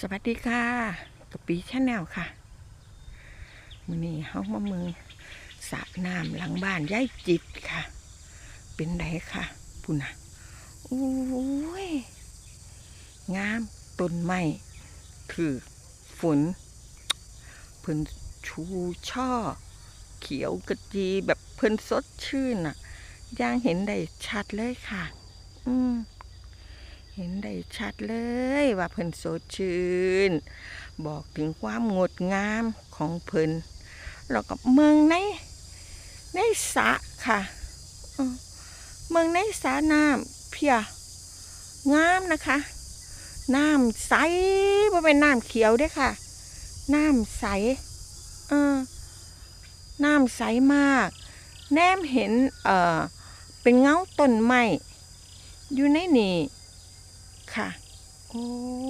สวัสดีค่ะกับปีชาแนลค่ะมือนี้เฮามามือสระน้ำหลังบ้านยายจิตค่ะ เป็นไดค่ะปุ่นน่ะโอ้ยงามต้นไม้ถือฝนเพิ่นชูช่อ เขียวกระจีแบบเพิ่นสดชื่นอะย่างเห็นได้ชัดเลยค่ะ อืม เห็นได้ชัดเลยว่าเพิ่นสดชื่น บอกถึงความงดงามของเพิ่นแล้วก็เมืองในในสะค่ะ เมืองในสระน้ำเพียงามนะคะ น้ำใสบ่เป็นน้ำเขียวด้อค่ะ น้ำใสเออน้ำใสมาก แนมเห็นเออเป็นเงาต้นไม้อยู่ในนี่ ค่ะ โอ้